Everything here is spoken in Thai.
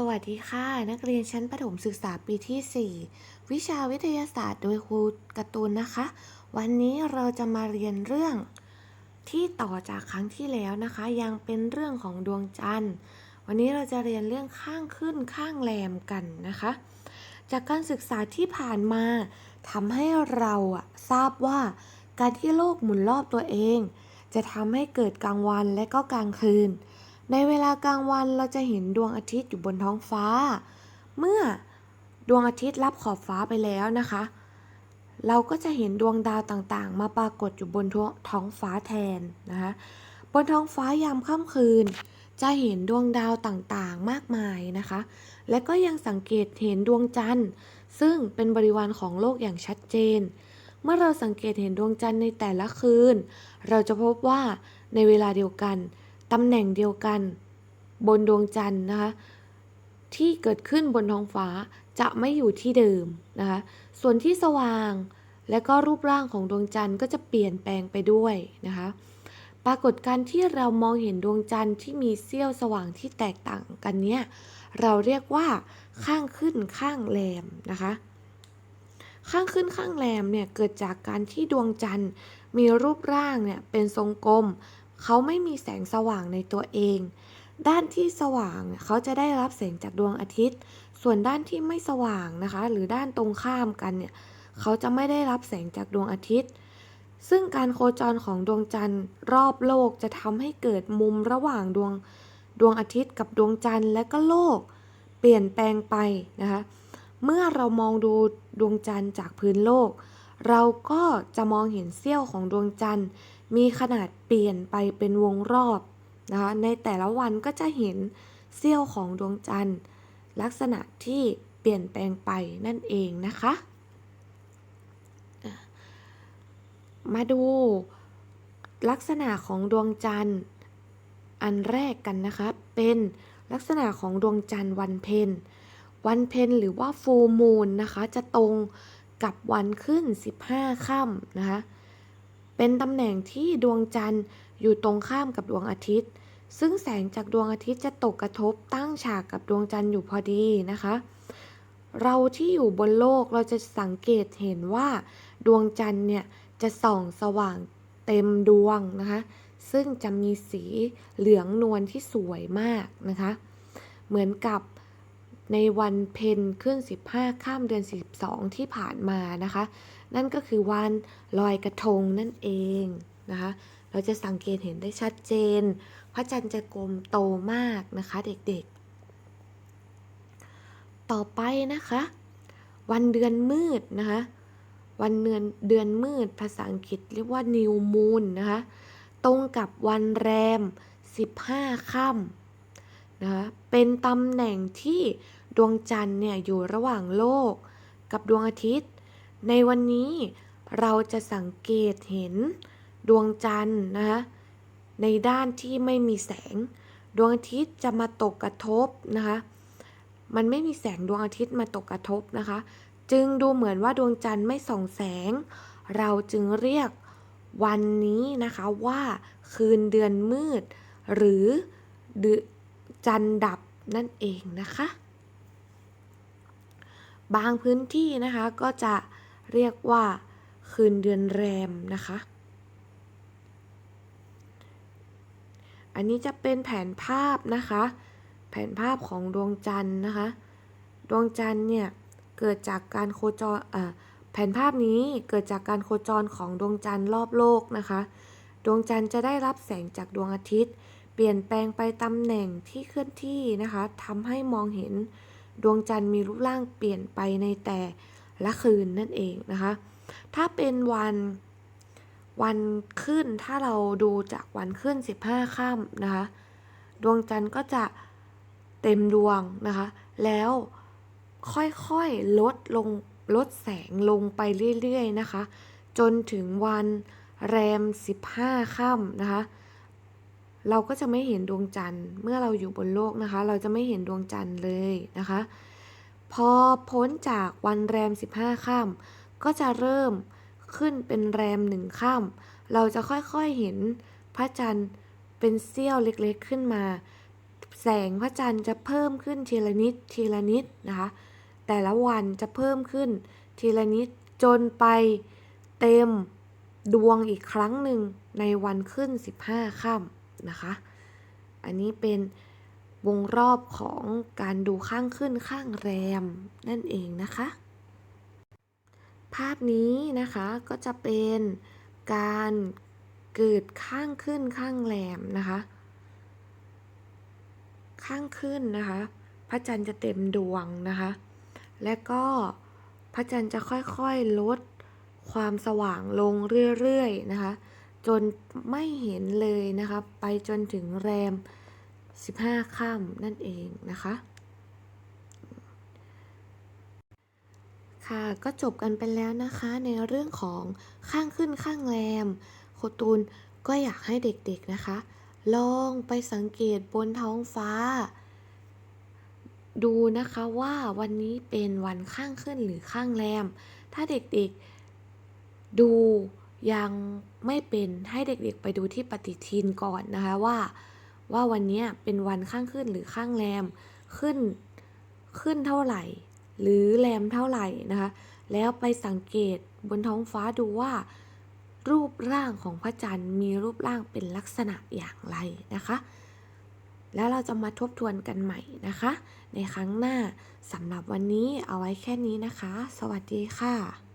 สวัสดีค่ะ นักเรียนชั้นประถมศึกษาปีที่ 4 วิชาวิทยาศาสตร์โดยครูการ์ตูนนะคะ วันนี้เราจะมาเรียนเรื่องที่ต่อจากครั้งที่แล้วนะคะ ยังเป็นเรื่องของดวงจันทร์ วันนี้เราจะเรียนเรื่องข้างขึ้นข้างแรมกันนะคะ จากการศึกษาที่ผ่านมาทำให้เราทราบว่าการที่โลกหมุนรอบตัวเอง จะทำให้เกิดกลางวันและก็กลางคืน ในเวลากลางวันเราจะเห็นดวงอาทิตย์อยู่บนท้องฟ้า เมื่อดวงอาทิตย์รับขอบฟ้าไปแล้วนะคะ เราก็จะเห็นดวงดาวต่างๆ มาปรากฏอยู่บนท้องฟ้าแทนนะคะบนท้องฟ้ายามค่ำคืน จะเห็นดวงดาวต่างๆมากมายนะคะ และก็ยังสังเกตเห็นดวงจันทร์ ซึ่งเป็นบริวารของโลกอย่างชัดเจน เมื่อเราสังเกตเห็นดวงจันทร์ในแต่ละคืน เราจะพบว่าในเวลาเดียวกัน ตำแหน่งเดียวกัน บนดวงจันทร์นะคะที่เกิดขึ้นบนท้องฟ้าจะไม่อยู่ที่เดิมนะคะส่วนที่สว่างและก็รูปร่างของดวงจันทร์ก็จะเปลี่ยนแปลงไปด้วยนะคะปรากฏการที่เรามองเห็นดวงจันทร์ที่มีเสี้ยวสว่างที่แตกต่างกันเนี้ยเราเรียกว่าข้างขึ้นข้างแรมนะคะข้างขึ้นข้างแรมเนี่ยเกิดจากการที่ดวงจันทร์มีรูปร่างเนี่ยเป็นทรงกลม เขาไม่มีแสงสว่างในตัวเอง ด้านที่สว่างเขาจะได้รับแสงจากดวงอาทิตย์ ส่วนด้านที่ไม่สว่างนะคะ หรือด้านตรงข้ามกันเนี่ยเขาจะไม่ได้รับแสงจากดวงอาทิตย์ ซึ่งการโคจรของดวงจันทร์รอบโลกจะทำให้เกิดมุมระหว่างดวงดวงอาทิตย์กับดวงจันทร์และก็โลก เปลี่ยนแปลงไปนะคะ เมื่อเรามองดูดวงจันทร์จากพื้นโลก เราก็จะมองเห็นเสี้ยวของดวงจันทร์ มีขนาดเปลี่ยนไปเป็นวงรอบนะคะในแต่ละวันก็จะเห็นเสี้ยวของดวงจันทร์ ลักษณะที่เปลี่ยนแปลงไปนั่นเองนะคะ มาดูลักษณะของดวงจันทร์อันแรกกันนะคะ เป็นลักษณะของดวงจันทร์วันเพ็ญวันเพ็ญหรือว่าฟูมูลนะคะ จะตรงกับวันขึ้น 15ค่ำนะคะ เป็นตำแหน่งที่ดวงจันทร์อยู่ตรงข้ามกับดวงอาทิตย์ ซึ่งแสงจากดวงอาทิตย์จะตกกระทบตั้งฉากกับดวงจันทร์อยู่พอดีนะคะ เราที่อยู่บนโลกเราจะสังเกตเห็นว่า ดวงจันทร์เนี่ยจะส่องสว่างเต็มดวงนะคะ ซึ่งจะมีสีเหลืองนวลที่สวยมากนะคะ เหมือนกับในวันเพ็ญขึ้น 15 ข้ามเดือน 12 ที่ผ่านมานะคะ นั่นก็คือวันลอยกระทงนั่นเองนะคะ เราจะสังเกตเห็นได้ชัดเจน พระจันทร์จะกลมโตมากนะคะเด็กๆ ต่อไปนะคะ วันเดือนมืดนะคะ วันเดือนเดือนมืดภาษาอังกฤษเรียกว่า new moon นะคะ ตรงกับวันแรม 15 ค่ำนะคะ เป็นตำแหน่งที่ดวงจันทร์เนี่ยอยู่ระหว่างโลกกับดวงอาทิตย์ ในวันนี้เราจะสังเกตเห็นดวงจันทร์นะคะในด้านที่ไม่มีแสง ดวงอาทิตย์จะมาตกกระทบนะคะมันไม่มีแสงดวงอาทิตย์มาตกกระทบนะคะ จึงดูเหมือนว่าดวงจันทร์ไม่ส่องแสง เราจึงเรียกวันนี้นะคะว่าคืนเดือนมืด หรือดจันดับนั่นเองนะคะ บางพื้นที่นะคะก็จะ เรียกว่าคืนเดือนแรมนะคะ อันนี้จะเป็นแผนภาพนะคะ แผนภาพของดวงจันทร์นะคะ ดวงจันทร์เนี่ยเกิดจากการโคจรแผนภาพนี้เกิดจากการโคจรของดวงจันทร์รอบโลกนะคะ ดวงจันทร์จะได้รับแสงจากดวงอาทิตย์ เปลี่ยนแปลงไปตำแหน่งที่เคลื่อนที่นะคะทำให้มองเห็นดวงจันทร์มีรูปร่างเปลี่ยนไปในแต่ และคืนนั่นเองนะคะ ถ้าเป็นวันวันขึ้นถ้าเราดูจากวันขึ้น 15ค่ำนะคะ ดวงจันทร์ก็จะเต็มดวงนะคะ แล้วค่อยๆลดลงลดแสงลงไปเรื่อยๆนะคะ จนถึงวันแรม 15ค่ำนะคะ เราก็จะไม่เห็นดวงจันทร์เมื่อเราอยู่บนโลกนะคะ เราจะไม่เห็นดวงจันทร์เลยนะคะ พอพ้นจากวันแรม 15ค่ำก็จะเริ่มขึ้นเป็นแรมหนึ่งค่ำเราจะค่อยๆเห็นพระจันทร์เป็นเสี้ยวเล็กๆขึ้นมา แสงพระจันทร์จะเพิ่มขึ้นทีละนิดทีละนิดนะคะ แต่ละวันจะเพิ่มขึ้นทีละนิดจนไปเต็มดวงอีกครั้งหนึ่งในวันขึ้น 15ค่ำนะคะ อันนี้เป็น วงรอบของการดูข้างขึ้นข้างแรมนั่นเองนะคะ ภาพนี้นะคะก็จะเป็นการเกิดข้างขึ้นข้างแรมนะคะ ข้างขึ้นนะคะ พระจันทร์จะเต็มดวงนะคะ และก็พระจันทร์จะค่อยๆลดความสว่างลงเรื่อยๆนะคะ จนไม่เห็นเลยนะคะ ไปจนถึงแรม 15ค่ำนั่นเองนะคะค่ะก็จบกันไปแล้วนะคะในเรื่องของข้างขึ้นข้างแรมโคตูนก็อยากให้เด็กๆนะคะ ลองไปสังเกตบนท้องฟ้า ดูนะคะว่าวันนี้เป็นวันข้างขึ้นหรือข้างแรม ถ้าเด็กๆดูยังไม่เป็นให้เด็กๆไปดูที่ปฏิทินก่อนนะคะว่า ว่าวันนี้เป็นวันข้างขึ้นหรือข้างแรมขึ้นขึ้นเท่าไหร่ หรือแรมเท่าไหร่นะคะแล้วไปสังเกตบนท้องฟ้าดูว่า รูปร่างของพระจันทร์มีรูปร่างเป็นลักษณะอย่างไรนะคะ แล้วเราจะมาทบทวนกันใหม่นะคะ ในครั้งหน้าสำหรับวันนี้เอาไว้แค่นี้นะคะ สวัสดีค่ะ